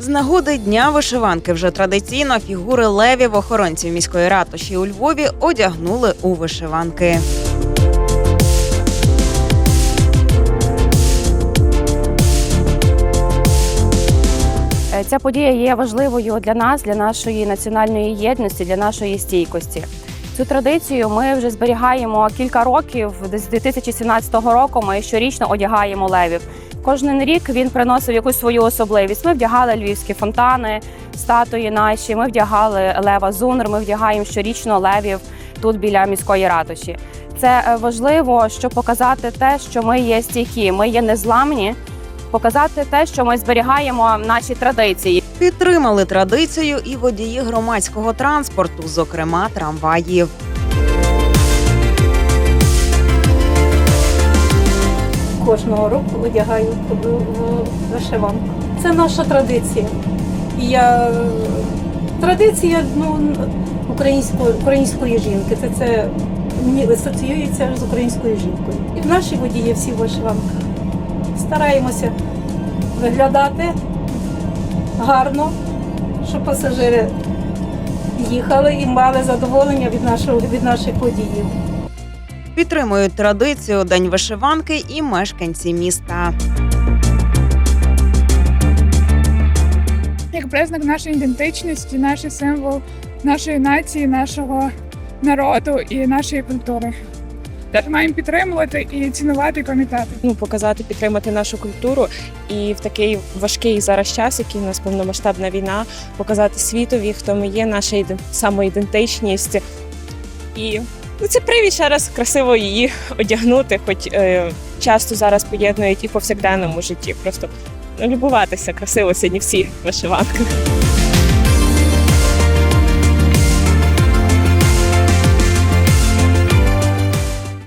З нагоди дня вишиванки вже традиційно фігури левів охоронців міської ратуші у Львові одягнули у вишиванки. Ця подія є важливою для нас, для нашої національної єдності, для нашої стійкості. Цю традицію ми вже зберігаємо кілька років. З 2017 року ми щорічно одягаємо левів. Кожен рік він приносив якусь свою особливість. Ми вдягали львівські фонтани, статуї наші. Ми вдягали лева Зунр. Ми вдягаємо щорічно левів тут біля міської ратуші. Це е, важливо, щоб показати те, що ми є стійкі, ми є незламні, показати те, що ми зберігаємо наші традиції. Підтримали традицію і водії громадського транспорту, зокрема трамваїв. Кожного року одягаю вишиванку. Це наша традиція. Я традиція ну, української, української жінки. Це, це мені асоціюється з українською жінкою. І наші водії всі в вишиванках. Стараємося виглядати гарно, щоб пасажири їхали і мали задоволення від, нашого, від наших водіїв. Підтримують традицію День вишиванки і мешканці міста. як признак нашої ідентичності, наш символ нашої нації, нашого народу і нашої культури. Тож маємо підтримувати і цінувати і пам'ятати. ну, показати, підтримати нашу культуру і в такий важкий зараз час, який у нас повномасштабна війна, показати світові, хто ми є, наша самоідентичність. І ну, це привід ще раз красиво її одягнути, хоч е, часто зараз поєднують і повсякденному житті. Просто ну, любуватися красиво сьогодні всі в вишиванках.